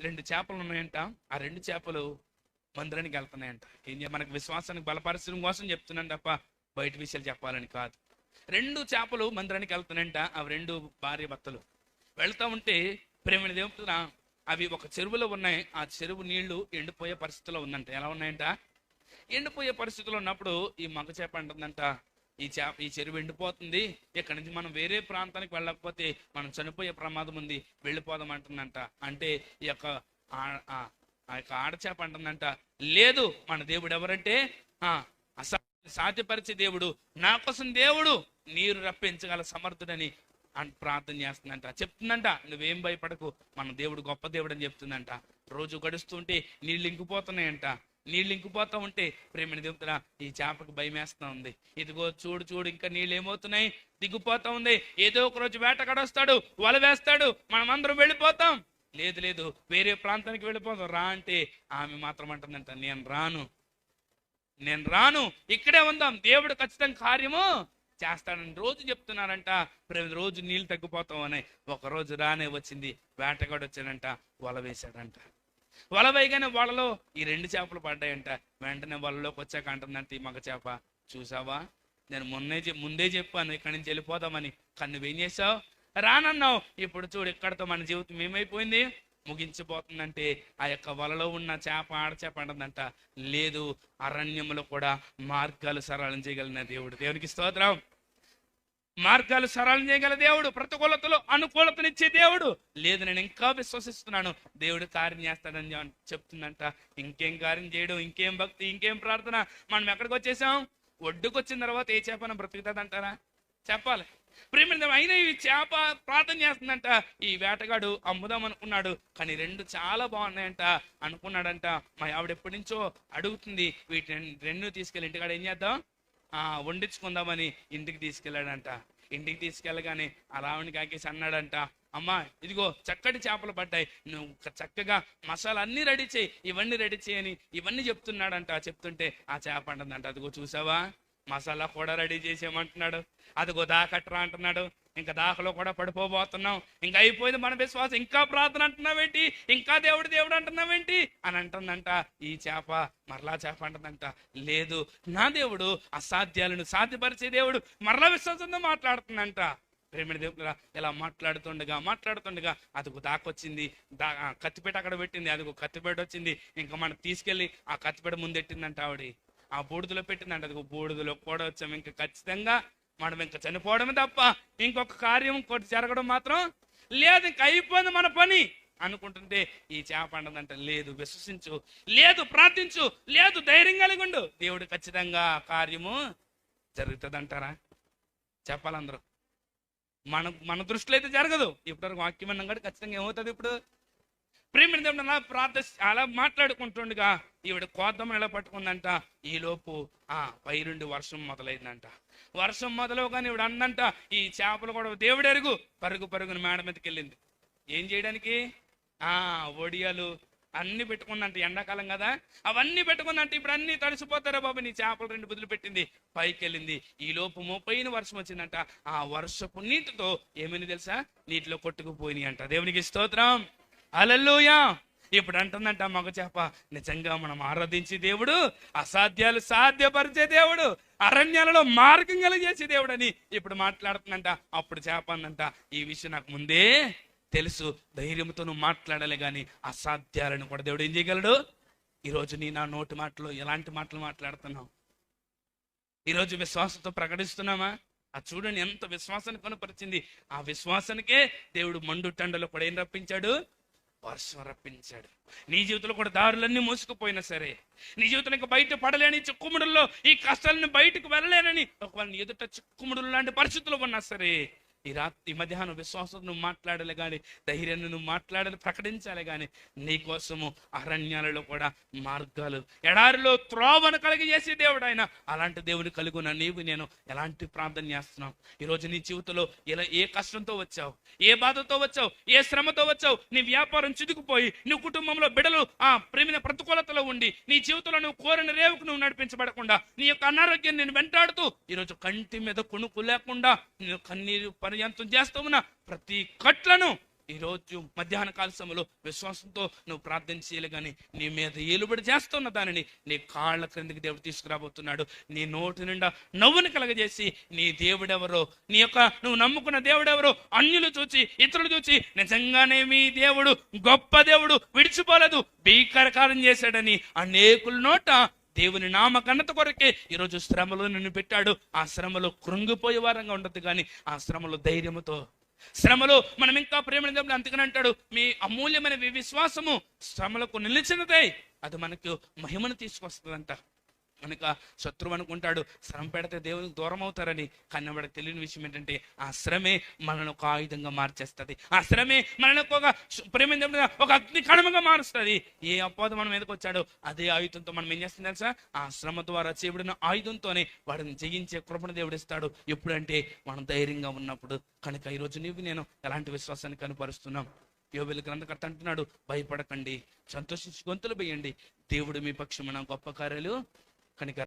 రెండు చేపలు ఉన్నాయంట. ఆ రెండు చేపలు మందిరానికి వెళ్తున్నాయంట. ఏం మనకు విశ్వాసానికి బలపరచడం కోసం చెప్తున్నాను తప్ప బయట విషయాలు చెప్పాలని కాదు. రెండు చేపలు మందిరానికి వెళ్తున్నాయంట. అవి రెండు భార్య భర్తలు. వెళ్తా ఉంటే ప్రేమిణ దేవుతున్న అవి ఒక చెరువులో ఉన్నాయి. ఆ చెరువు నీళ్ళు ఎండిపోయే పరిస్థితిలో ఉందంట. ఎలా ఉన్నాయంట? ఎండిపోయే పరిస్థితిలో ఉన్నప్పుడు ఈ మగ చేప అంటుందంట ఈ చేప ఈ చెరువు ఎండిపోతుంది. ఇక్కడ నుంచి మనం వేరే ప్రాంతానికి వెళ్ళకపోతే మనం చనిపోయే ప్రమాదం ఉంది. వెళ్ళిపోదాం అంటుందంట. అంటే ఈ యొక్క ఆ- ఆ- యొక్క ఆడచేప అంటుందంట లేదు మన దేవుడు ఎవరంటే ఆ అసా సాధ్యపరిచే దేవుడు. నా కోసం దేవుడు నీరు రప్పించగల సమర్థుడని అని ప్రార్థన చేస్తుందంట. చెప్తుందంట. నువ్వేం భయపడకు మన దేవుడు గొప్ప దేవుడు అని చెప్తుందంట. రోజు గడుస్తుంటే నీళ్ళు ఇంకిపోతున్నాయంట. నీళ్ళు ఇంకిపోతా ఉంటే ప్రేమిని దిగుతున్నా ఈ చేపకు భయం వేస్తా ఉంది. ఇదిగో చూడు చూడు ఇంకా నీళ్ళు ఏమవుతున్నాయి? దిగిపోతా ఉంది. ఏదో ఒక రోజు వేటగాడొస్తాడు వల వేస్తాడు మనం అందరం వెళ్ళిపోతాం. లేదు లేదు వేరే ప్రాంతానికి వెళ్ళిపోతాం రా అంటే ఆమె మాత్రం అంటుందంట నేను రాను. నేను రాను. ఇక్కడే ఉందాం. దేవుడు ఖచ్చితంగా కార్యము చేస్తాడని రోజు చెప్తున్నారంట. ప్రతి రోజు నీళ్ళు తగ్గిపోతామని ఒక రోజు రానే వచ్చింది. వేటగాడు వచ్చాడంట వల వేశాడంట. వల వేయగానే వలలో ఈ రెండు చేపలు పడ్డాయంట. వెంటనే వలలోకి వచ్చాక అంటుందంట ఈ మగ చేప చూసావా? నేను మొన్నే ముందే చెప్పాను ఇక్కడి నుంచి వెళ్ళిపోదామని. కానీ నువ్వేం చేసావు రానన్నావు. ఇప్పుడు చూడు ఇక్కడతో మన జీవితం ఏమైపోయింది? ముగించిపోతుందంటే ఆ యొక్క వలలో ఉన్న చేప ఆడచేప అంటుందంట లేదు అరణ్యములో కూడా మార్గాలు సరళం చేయగలిగిన దేవుడు. దేవునికి స్తోత్రం. మార్గాలు సరళం చేయగల దేవుడు ప్రతికూలతలో అనుకూలతనిచ్చే దేవుడు. లేదు నేను ఇంకా విశ్వసిస్తున్నాను. దేవుడు కార్యం చేస్తాడని చెప్తుందంట. ఇంకేం కార్యం చేయడం ఇంకేం భక్తి ఇంకేం ప్రార్థన. మనం ఎక్కడికి వచ్చేసాం? ఒడ్డుకు వచ్చిన తర్వాత ఏ చేపన బ్రతుకుతుందంటారా? చెప్పాలి. ప్రేమ అయిన ఈ చేప ప్రార్థన చేస్తుందంట. ఈ వేటగాడు అమ్ముదాం అనుకున్నాడు. కానీ రెండు చాలా బాగున్నాయంట అనుకున్నాడంట. మా ఆవిడ ఎప్పటి నుంచో అడుగుతుంది వీటిని రెండు తీసుకెళ్ళి ఇంటికాడ ఏం చేద్దాం? వండించుకుందామని ఇంటికి తీసుకెళ్ళాడంట. ఇంటికి తీసుకెళ్ళగానే ఆ రావణి కాకేసి అన్నాడంట అమ్మా ఇదిగో చక్కటి చేపలు పడ్డాయి. నువ్వు చక్కగా మసాలా అన్ని రెడీ చేయి. ఇవన్నీ రెడీ చేయని ఇవన్నీ చెప్తున్నాడంట. చెప్తుంటే ఆ చేప అంటుందంట అదిగో చూసావా? మసాలా కూడా రెడీ చేసేయమంటున్నాడు. అదిగో దాకట్రా అంటున్నాడు. ఇంకా దాకలో కూడా పడిపోబోతున్నాం. ఇంకా అయిపోయింది మన విశ్వాసం. ఇంకా ప్రార్థన అంటున్నావేంటి ఇంకా దేవుడు దేవుడు అంటున్నావేంటి అని అంటుందంట ఈ చేప. మరలా చేప అంటుందంట. లేదు నా దేవుడు అసాధ్యాలను సాధ్యపరిచే దేవుడు మరలా విశ్వాసంతో మాట్లాడుతుందంట. ప్రేమిడి దేవుడు ఇలా మాట్లాడుతుండగా మాట్లాడుతుండగా అదిగో దాకొచ్చింది దా ఆ కత్తిపేట అక్కడ పెట్టింది. అదిగో కత్తిపేట వచ్చింది. ఇంకా మనం తీసుకెళ్ళి ఆ కత్తిపేట ముందెట్టిందంట ఆవిడ. ఆ బూడిదలో పెట్టిందంట. అదిగో బూడిదలో కూడా వచ్చాము ఇంకా ఖచ్చితంగా మనం ఇంకా చనిపోవడమే తప్ప ఇంకొక కార్యం కొట్టి జరగడం మాత్రం లేదు ఇంక అయిపోయింది మన పని అనుకుంటుంటే ఈ చేప అంటదంట లేదు విశ్వసించు లేదు ప్రార్థించు లేదు ధైర్యం కలిగి ఉండు. దేవుడు ఖచ్చితంగా కార్యము కార్యము జరుగుతుందంటారా? చెప్పాలందరూ. మన మన దృష్టిలో అయితే జరగదు. ఇప్పటివరకు వాక్యం అన్నాం కాబట్టి ఖచ్చితంగా ఏమవుతుంది ఇప్పుడు? ప్రేమిని దేవుడు అలా ప్రార్థ అలా మాట్లాడుకుంటుండగా ఈవిడ కోద్దం ఎలా పట్టుకుందంట? ఈ లోపు ఆ పైరుండి వర్షం మొదలైందంట. వర్షం మొదలవగానే ఇవిడు అందంట ఈ చేపలు కూడా దేవుడు ఎరుగు. పరుగు పరుగును మేడ మీదకి వెళ్ళింది ఏం చేయడానికి? ఆ ఒడియాలు అన్ని పెట్టుకుందంట ఎండాకాలం కదా. అవన్నీ పెట్టుకుందంట ఇప్పుడు అన్ని తడిసిపోతారా బాబు? నీ చేపలు రెండు బుద్ధులు పెట్టింది. పైకి వెళ్ళింది ఈ లోపు ముప్పైన వర్షం వచ్చిందంట. ఆ వర్షపు నీటితో ఏమైంది తెలుసా? నీటిలో కొట్టుకుపోయినాయి అంట. దేవునికి స్తోత్రం. అలల్లోయా ఇప్పుడు అంటుందంట మగ చేప నిజంగా మనం ఆరాధించే దేవుడు అసాధ్యాలు సాధ్యపరిచే దేవుడు అరణ్యాలలో మార్గం కలిగేసే దేవుడు అని ఇప్పుడు మాట్లాడుతుందంట. అప్పుడు చేప అందంట ఈ విషయం నాకు ముందే తెలుసు ధైర్యంతో నువ్వు మాట్లాడాలి కానీ అసాధ్యాలను కూడా దేవుడు ఏం చేయగలడు? ఈరోజు నీ నా నోటి మాటలు ఎలాంటి మాటలు మాట్లాడుతున్నావు? ఈరోజు విశ్వాసంతో ప్రకటిస్తున్నామా? ఆ చూడండి ఎంత విశ్వాసాన్ని కనపరిచింది. ఆ విశ్వాసానికే దేవుడు మండుటండలో కూడా ఏం రప్పించాడు? వర్షం రప్పించాడు. నీ జీవితంలో కూడా దారులన్నీ మోసుకుపోయినా సరే నీ జీవితంలో ఇంకా బయట పడలేని చిక్కుముడుల్లో ఈ కష్టాలను బయటకు వెళ్ళలేనని ఒకవేళ నీ ఎదుట చిక్కుముడులు లాంటి పరిస్థితులు ఉన్నా సరే ఈ రాత్రి ఈ మధ్యాహ్నం విశ్వాసం నువ్వు మాట్లాడాలి కానీ ధైర్యాన్ని నువ్వు మాట్లాడాలి ప్రకటించాలి కానీ నీ కోసము అరణ్యాలలో కూడా మార్గాలు ఎడారిలో త్రోవను కలిగజేసే దేవుడు ఆయన అలాంటి దేవుని కలుగున నీవు నేను ఎలాంటి ప్రార్థన చేస్తున్నావు ఈరోజు నీ జీవితంలో ఇలా ఏ కష్టంతో వచ్చావు? ఏ బాధతో వచ్చావు? ఏ శ్రమతో వచ్చావు? నీ వ్యాపారం చిదుకుపోయి నీ కుటుంబంలో బిడలు ఆ ప్రేమిన ప్రతికూలతలో ఉండి నీ జీవితంలో నువ్వు కోరిన రేవుకు నువ్వు నడిపించబడకుండా నీ యొక్క అనారోగ్యం నేను వెంటాడుతూ ఈరోజు కంటి మీద కొనుక్కు లేకుండా నేను కన్నీరు పని పర్యంతం చేస్తూ ఉన్న ప్రతి కట్లను ఈ రోజు మధ్యాహ్న కాల సమయంలో విశ్వాసంతో నువ్వు ప్రార్థన చేయాలి కానీ నీ మీద ఏలుబడి చేస్తున్న దానిని నీ కాళ్ళ క్రిందికి దేవుడు తీసుకురాబోతున్నాడు. నీ నోటి నిండా నవ్వుని కలగజేసి నీ దేవుడెవరో నీ యొక్క నువ్వు నమ్ముకున్న దేవుడెవరో అన్యులు చూచి ఇతరులు చూచి నిజంగానే మీ దేవుడు గొప్ప దేవుడు విడిచిపోలేదు భీకరకారం చేశాడని అనేకుల నోట దేవుని నామ ఘనత కొరకే ఈరోజు శ్రమలో నిన్ను పెట్టాడు. ఆ శ్రమలో కృంగిపోయే వారంగా ఉండదు కానీ ఆ శ్రమలో ధైర్యముతో. శ్రమలో మనం ఇంకా ప్రేమ అందుకని అంటాడు మీ అమూల్యమైన విశ్వాసము శ్రమలకు నిలిచినదే. అది మనకు మహిమను తీసుకొస్తుందంట. కనుక శత్రువు అనుకుంటాడు శ్రమ పెడితే దేవునికి దూరం అవుతారని కానీ వాడికి తెలియని విషయం ఏంటంటే ఆ శ్రమే మనల్ని ఒక ఆయుధంగా మార్చేస్తుంది. ఆ శ్రమే మనల్ని ఒక ప్రేమ ఒక అగ్ని కణముగా మారుస్తుంది. ఏ అపోదం మన మీదకి వచ్చాడో అదే ఆయుధంతో మనం ఏం చేస్తుంది తెలుసా? ఆ శ్రమ ద్వారా చేయబడిన ఆయుధంతోనే వాడిని జయించే కృపణ దేవుడు ఇస్తాడు. ఎప్పుడంటే మనం ధైర్యంగా ఉన్నప్పుడు. కనుక ఈరోజు నీవు నేను ఎలాంటి విశ్వాసాన్ని కనపరుస్తున్నాం? యోబెల్ గ్రంథకర్త అంటున్నాడు భయపడకండి సంతోషించి గొంతులు వేయండి దేవుడు మీ పక్షమున గొప్ప కార్యాలు కనుక